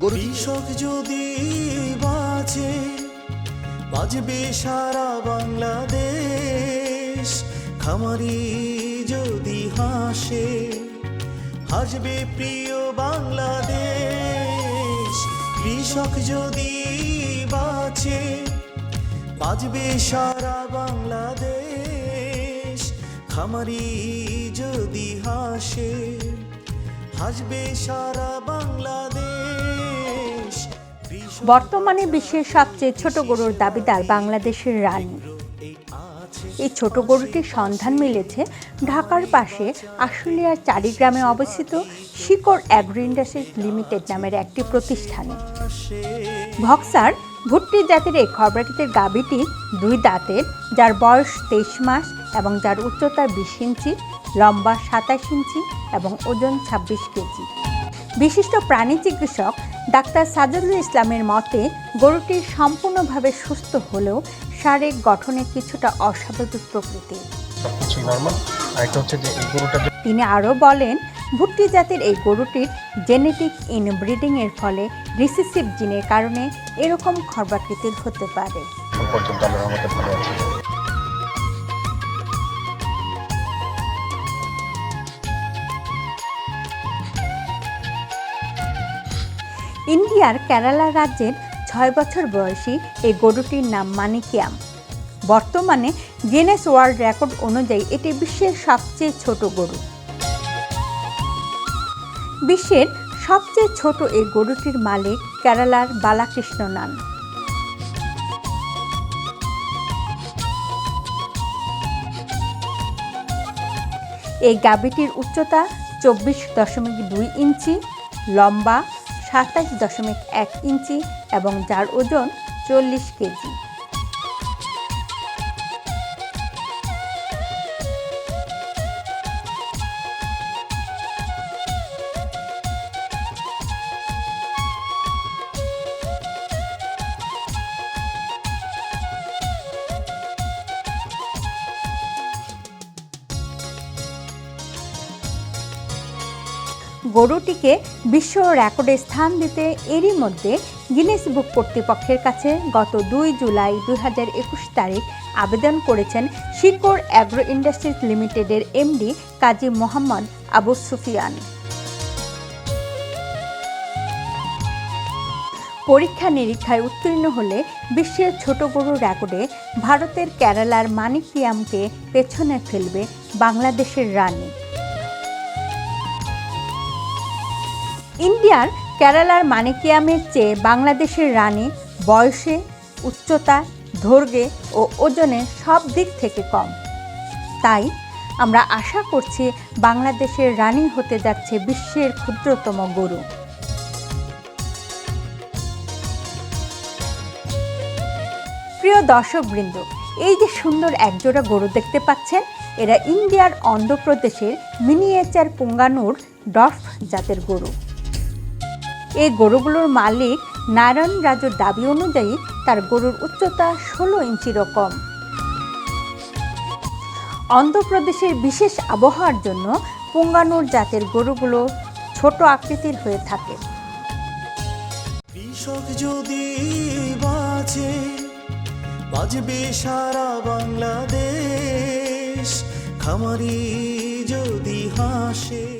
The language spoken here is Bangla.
গরু কৃষক যদি বাঁচে বাজবে সারা বাংলাদেশ। খামারি যদি হাসে, হাসবে প্রিয় বাংলাদেশ। কৃষক যদি বাঁচে বাজবে সারা বাংলাদেশ। খামারি যদি হাসে, হাসবে সারা বাংলাদেশ। বর্তমানে বিশ্বের সবচেয়ে ছোট গরুর দাবিদার বাংলাদেশের রানী। এই ছোট গরুটির সন্ধান মিলেছে ঢাকার পাশে আশুলিয়ার চারিগ্রামে অবস্থিত শিকড় অ্যাগ্রো ইন্ডাস্ট্রিজ লিমিটেড নামের একটি প্রতিষ্ঠানে। ভক্সার ভুট্টি জাতের এই খবরাটিতে গাভীটি দুই দাঁতের, যার বয়স তেইশ মাস এবং যার উচ্চতা বিশ ইঞ্চি, লম্বা সাতাশ ইঞ্চি এবং ওজন ছাব্বিশ কেজি। বিশিষ্ট প্রাণী চিকিৎসক ডাক্তার সাজাদুল ইসলামের মতে গরুটি সম্পূর্ণভাবে সুস্থ হলেও শারীরিক গঠনে কিছুটা অস্বাভাবিক গরুটা তিনি আরও বলেন ভুট্টি জাতের এই গরুটির জেনেটিক ইনব্রিডিং এর ফলে রিসিসিভ জিনের কারণে এরকম খর্বাকৃতির হতে পারে। ইন্ডিয়ার কেরালা রাজ্যের ছয় বছর বয়সী এই গরুটির নাম মানিকিয়াম। বর্তমানে গিনেস ওয়ার্ল্ড রেকর্ড অনুযায়ী এটি বিশ্বের সবচেয়ে ছোট গরু। বিশ্বের সবচেয়ে ছোট এই গরুটির মালিক কেরালার বালাকৃষ্ণ নান। এই গাভীটির উচ্চতা চব্বিশ দশমিক দুই ইঞ্চি, লম্বা সাতাশ দশমিক এক ইঞ্চি এবং যার ওজন চল্লিশ কেজি। গরুটিকে বিশ্ব রেকর্ডে স্থান দিতে এরই মধ্যে গিনেস বুক কর্তৃপক্ষের কাছে গত দুই জুলাই একুশ তারিখ আবেদন করেছেন শিকড় অ্যাগ্রো ইন্ডাস্ট্রিজ লিমিটেডের এমডি কাজী মোহাম্মদ আবু সুফিয়ান। পরীক্ষা নিরীক্ষায় উত্তীর্ণ হলে বিশ্বের ছোট গরু রেকর্ডে ভারতের কেরালার মানিকিয়ামকে পেছনে ফেলবে বাংলাদেশের রানী। ইন্ডিয়ার কেরালার মানিকিয়ামের চেয়ে বাংলাদেশের রানী বয়সে, উচ্চতা দৈর্ঘ্যে ও ওজনে সব দিক থেকে কম। তাই আমরা আশা করছি বাংলাদেশের রানী হতে যাচ্ছে বিশ্বের ক্ষুদ্রতম গরু। প্রিয় দর্শকবৃন্দ, এই যে সুন্দর একজোড়া গরু দেখতে পাচ্ছেন, এরা ইন্ডিয়ার অন্ধ্রপ্রদেশের মিনিয়েচার পুঙ্গানুর ডফ জাতের গরু। এই গরুগুলোর মালিক নারায়ণ রাজুর দাবি অনুযায়ী তার গরুর উচ্চতা ষোলো ইঞ্চিরও কম অন্ধ্রপ্রদেশের বিশেষ আবহাওয়ার জন্য পুঙ্গানুর জাতের গরুগুলো ছোট আকৃতির হয়ে থাকে। কৃষক যদি বাঁচে বাজবে সারা বাংলাদেশ। খামারি যদি হাসে